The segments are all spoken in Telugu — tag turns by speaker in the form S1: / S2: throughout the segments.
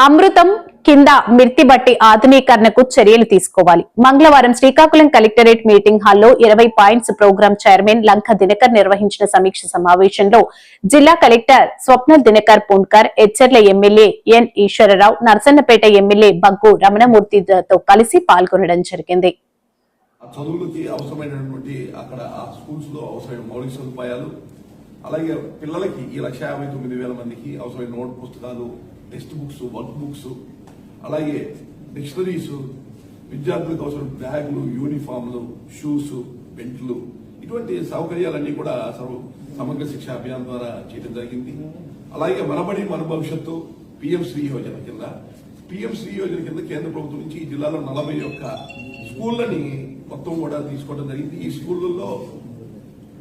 S1: అమృతం కింద మిర్తి బట్టి ఆధునీకరణకు చర్యలు తీసుకోవాలి. మంగళవారం శ్రీకాకుళం కలెక్టరేట్ మీటింగ్ హాల్లో ఇరవై points programme chairman Lanka Dinakar నిర్వహించిన సమీక్ష సమావేశంలో జిల్లా collector Swapna Dinakar Pundkar Etcherla MLA N Eswararao Narasannapeta MLA Baggu రమణమూర్తితో కలిసి పాల్గొనడం జరిగింది.
S2: చదువులకి అవసరమైనటువంటి అక్కడ ఆ స్కూల్స్లో అవసరమైన మౌలిక సదుపాయాలు అలాగే పిల్లలకి ఈ లక్ష యాభై తొమ్మిది వేల మందికి అవసరమైన నోట్ పుస్తకాలు టెక్స్ట్ బుక్స్ వర్క్ బుక్స్ అలాగే డిక్షనరీస్ విద్యార్థులకు అవసరం బ్యాగులు యూనిఫామ్లు షూస్ బెల్ట్లు ఇటువంటి సౌకర్యాలన్నీ కూడా సర్వ సమగ్ర శిక్ష అభియాన్ ద్వారా చేయడం జరిగింది. అలాగే మనబడి మన భవిష్యత్తు పిఎం శ్రీ యోజన కింద. పిఎం శ్రీ యోజన కింద కేంద్ర ప్రభుత్వం నుంచి ఈ జిల్లాలో నలభై ఒక్క స్కూళ్ళని మొత్తం కూడా తీసుకోవడం జరిగింది. ఈ స్కూళ్ళల్లో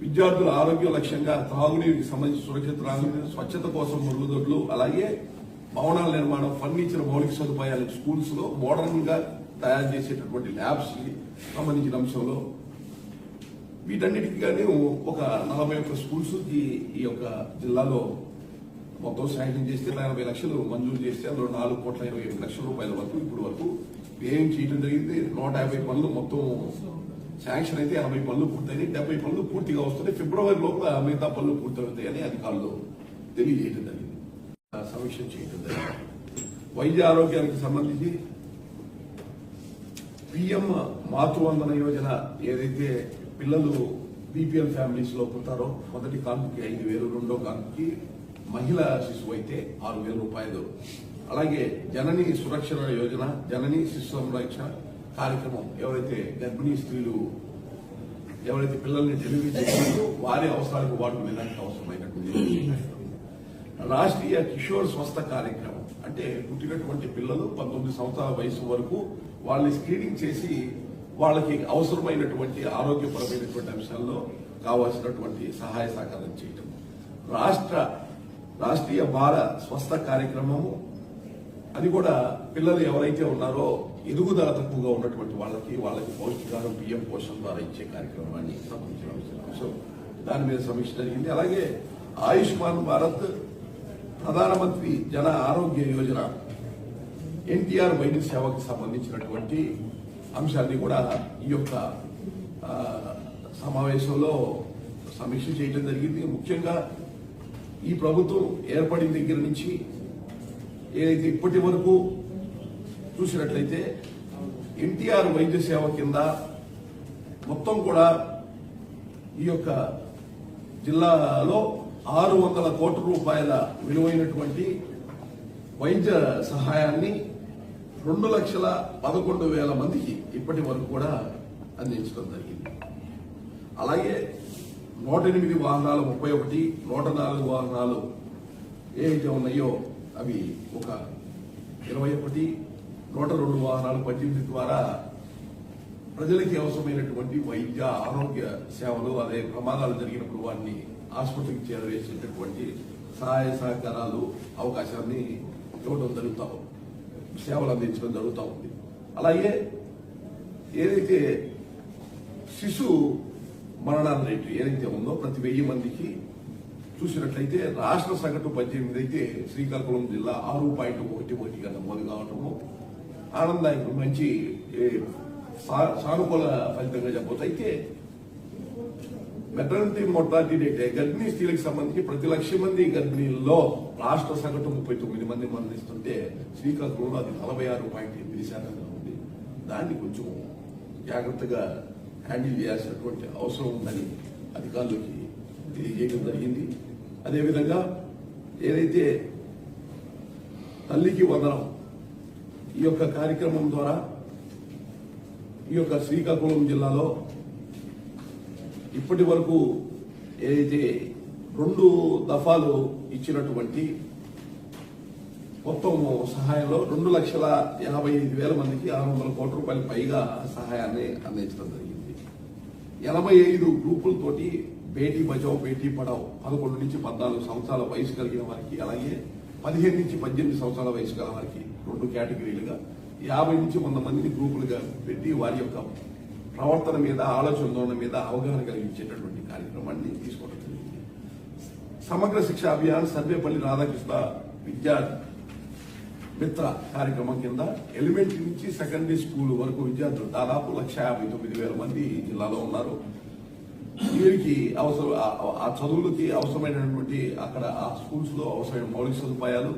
S2: విద్యార్థుల ఆరోగ్య లక్ష్యంగా త్రాగునీరుకి సంబంధించి సురక్షిత త్రాగునీరు స్వచ్ఛత కోసం మరుగుదొడ్లు అలాగే భవనాల నిర్మాణం ఫర్నిచర్ మౌలిక సదుపాయాలు స్కూల్స్లో మోడర్న్గా తయారు చేసేటటువంటి ల్యాబ్స్కి సంబంధించిన అంశంలో. వీటన్నిటికీ కానీ ఒక నలభై ఒక్క స్కూల్స్ ఈ ఈ యొక్క జిల్లాలో మొత్తం శాంక్షన్ చేస్తే ఎనభై లక్షలు మంజూరు చేస్తే అందులో నాలుగు కోట్ల ఇరవై ఏడు లక్షల రూపాయల వరకు ఇప్పుడు వరకు వ్యయం చేయడం జరిగింది. నూట యాభై పనులు మొత్తం శాంక్షన్ అయితే ఎనభై పనులు పూర్తయినాయి. డెబ్బై పనులు పూర్తిగా వస్తున్నాయి. ఫిబ్రవరి లోపల మిగతా పనులు పూర్తవుతాయని అధికారులు తెలియజేయడం జరిగింది. సమీక్ష చేయడం వైద్య ఆరోగ్యానికి సంబంధించి పిఎం మాతృవందన యోజన ఏదైతే పిల్లలు బీపీఎల్ ఫ్యామిలీస్లో పుట్టారో మొదటి కాన్పుకి ఐదు వేలు రెండో కాన్పుకి మహిళ శిశువు అయితే ఆరు వేల రూపాయలు. అలాగే జనని సురక్షణ యోజన జనని శిశు సంరక్షణ కార్యక్రమం ఎవరైతే గర్భిణీ స్త్రీలు ఎవరైతే పిల్లల్ని డెలివరీ చేస్తారో వారి అవసరాలకు వాడుకునేదానికి అవసరమైనటువంటి రాష్ట్రీయ కిషోర్ స్వస్థ కార్యక్రమం. అంటే పుట్టినటువంటి పిల్లలు పంతొమ్మిది సంవత్సరాల వయసు వరకు వాళ్ళని స్క్రీనింగ్ చేసి వాళ్ళకి అవసరమైనటువంటి ఆరోగ్యపరమైనటువంటి అంశాల్లో కావాల్సినటువంటి సహాయ సహకారం చేయటం. రాష్ట్ర రాష్ట్రీయ బాల స్వస్థ కార్యక్రమము అది కూడా పిల్లలు ఎవరైతే ఉన్నారో ఎదుగుదల తక్కువగా ఉన్నటువంటి వాళ్ళకి వాళ్ళకి పౌష్టికారం బియ్యం పోషణ ద్వారా ఇచ్చే కార్యక్రమాన్ని సంబంధించిన అంశం. దాని మీద సమీక్ష జరిగింది. అలాగే ఆయుష్మాన్ భారత్ ప్రధానమంత్రి జన ఆరోగ్య యోజన ఎన్టీఆర్ వైద్య సేవకు సంబంధించినటువంటి అంశాన్ని కూడా ఈ యొక్క సమావేశంలో సమీక్ష చేయడం జరిగింది. ముఖ్యంగా ఈ ప్రభుత్వం ఏర్పడిన దగ్గర నుంచి ఏదైతే ఇప్పటి వరకు చూసినట్లయితే ఎన్టీఆర్ వైద్య సేవ కింద మొత్తం కూడా ఈ యొక్క జిల్లాలో ఆరు వందల కోట్ల రూపాయల విలువైనటువంటి వైద్య సహాయాన్ని రెండు లక్షల పదకొండు వేల మందికి ఇప్పటి వరకు కూడా అందించడం జరిగింది. అలాగే నూట ఎనిమిది వాహనాలు ముప్పై ఒకటి నూట నాలుగు వాహనాలు ఏవైతే ఉన్నాయో అవి ఒక ఇరవై ఒకటి నూట రెండు వాహనాలు పద్దెనిమిది ద్వారా ప్రజలకి అవసరమైనటువంటి వైద్య ఆరోగ్య సేవలు అదే ప్రమాదాలు జరిగినప్పుడు వారిని ఆసుపత్రికి చేరవేసేటటువంటి సహాయ సహకారాలు అవకాశాన్ని ఇవ్వడం జరుగుతూ ఉంది. సేవలు అందించడం జరుగుతూ ఉంది. అలాగే ఏదైతే శిశు మరణాల రేటు ఏదైతే ఉందో ప్రతి వెయ్యి మందికి చూసినట్లయితే రాష్ట్ర సగటు పద్దెనిమిది అయితే శ్రీకాకుళం జిల్లా ఆరు పాయింట్ ఒకటి ఒకటిగా నమోదు కావటము ఆనందానికి మంచి సా- సానుకూల ఫలితంగా చెప్పవచ్చు అయితే మెటర్నిటీ మొర్టాలిటీ రేట్. గర్భిణీ స్త్రీలకు సంబంధించి ప్రతి లక్ష మంది గర్భిణీల్లో రాష్ట్ర సగటు ముప్పై తొమ్మిది మంది మరణిస్తుంటే శ్రీకాకుళంలో అది నలభై ఆరు పాయింట్ ఎనిమిది శాతంగా ఉంది దాన్ని కొంచెం జాగ్రత్తగా హ్యాండిల్ చేయాల్సినటువంటి అవసరం ఉందని అధికారులకి తెలియజేయడం జరిగింది. అదేవిధంగా ఏదైతే తల్లికి వందనం ఈ యొక్క కార్యక్రమం ద్వారా ఈ యొక్క శ్రీకాకుళం జిల్లాలో ఇప్పటి వరకు ఏదైతే రెండు దఫాలు ఇచ్చినటువంటి మొత్తం సహాయంలో రెండు లక్షల యాభై ఐదు వేల మందికి ఆరు వందల కోట్ల రూపాయల పైగా సహాయాన్ని అందించడం జరిగింది. ఎనభై ఐదు గ్రూపులతోటి బేటీ బచావ్ బేటీ పడావ్ పదకొండు నుంచి పద్నాలుగు సంవత్సరాల వయసు కలిగిన వారికి అలాగే పదిహేను నుంచి పద్దెనిమిది సంవత్సరాల వయసు గల వారికి రెండు కేటగిరీలుగా యాభై నుంచి వంద మందిని గ్రూపులుగా పెట్టి వారి యొక్క ప్రవర్తన మీద ఆలోచన మీద అవగాహన కలిగించేటటువంటి కార్యక్రమాన్ని తీసుకోవడం జరిగింది. సమగ్ర శిక్ష అభియాన్ సర్వేపల్లి రాధాకృష్ణ విద్యా మిత్ర కార్యక్రమం కింద ఎలిమెంటరీ నుంచి సెకండరీ స్కూల్ వరకు విద్యార్థులు దాదాపు లక్ష యాభై తొమ్మిది వేల మంది జిల్లాలో ఉన్నారు. వీరికి అవసరం ఆ- ఆ చదువులకి అవసరమైనటువంటి అక్కడ ఆ స్కూల్స్లో అవసరమైన మౌలిక సదుపాయాలు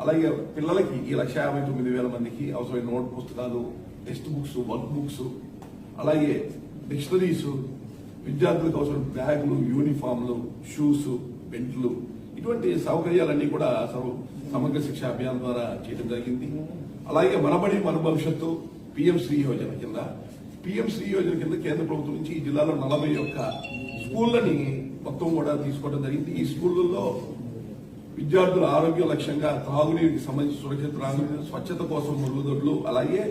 S2: అలాగే పిల్లలకి ఈ లక్ష యాభై తొమ్మిది వేల మందికి అవసరమైన నోట్ పుస్తకాలు టెక్స్ట్ బుక్స్ వర్క్ బుక్స్ అలాగే డిక్షనరీస్ విద్యార్థులకు అవసరం బ్యాగులు యూనిఫామ్లు షూస్ బెల్ట్లు ఇటువంటి సౌకర్యాలన్నీ కూడా సమగ్ర శిక్ష అభియాన్ ద్వారా చేయడం జరిగింది. అలాగే మనబడి మన భవిష్యత్తు పిఎం శ్రీ యోజన కింద. పిఎం శ్రీ యోజన కింద కేంద్ర ప్రభుత్వం నుంచి ఈ జిల్లాలో నలభై ఒక్క స్కూళ్ళని మొత్తం కూడా తీసుకోవడం జరిగింది. ఈ స్కూళ్ళల్లో విద్యార్థుల ఆరోగ్య లక్ష్యంగా త్రాగునీటికి సంబంధించి సురక్షిత త్రాగునీరు స్వచ్ఛత కోసం మరుగుదొడ్లు అలాగే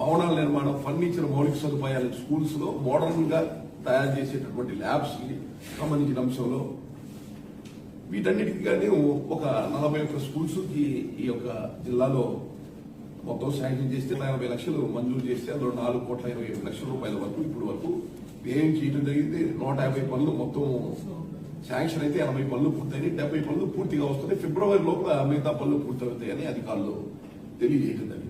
S2: భవనాల నిర్మాణం ఫర్నిచర్ మౌలిక సదుపాయాలు స్కూల్స్లో మోడర్న్గా తయారు చేసేటటువంటి ల్యాబ్స్కి సంబంధించిన అంశంలో వీటన్నిటికీ కానీ ఒక నలభై ఒక్క స్కూల్స్కి ఈ యొక్క జిల్లాలో మొత్తం శాంక్షన్ చేస్తే ఎనభై లక్షలు మంజూరు చేస్తే అందులో నాలుగు కోట్ల ఇరవై ఏడు లక్షల రూపాయల వరకు ఇప్పుడు వరకు వ్యయం చేయడం జరిగింది. నూట యాభై పనులు మొత్తం శాంక్షన్ అయితే ఎనభై పనులు పూర్తయినాయి. డెబ్బై పనులు పూర్తిగా వస్తున్నాయి. ఫిబ్రవరి లోపల మిగతా పనులు పూర్తవుతాయని అధికారులు తెలియజేయడం జరిగింది.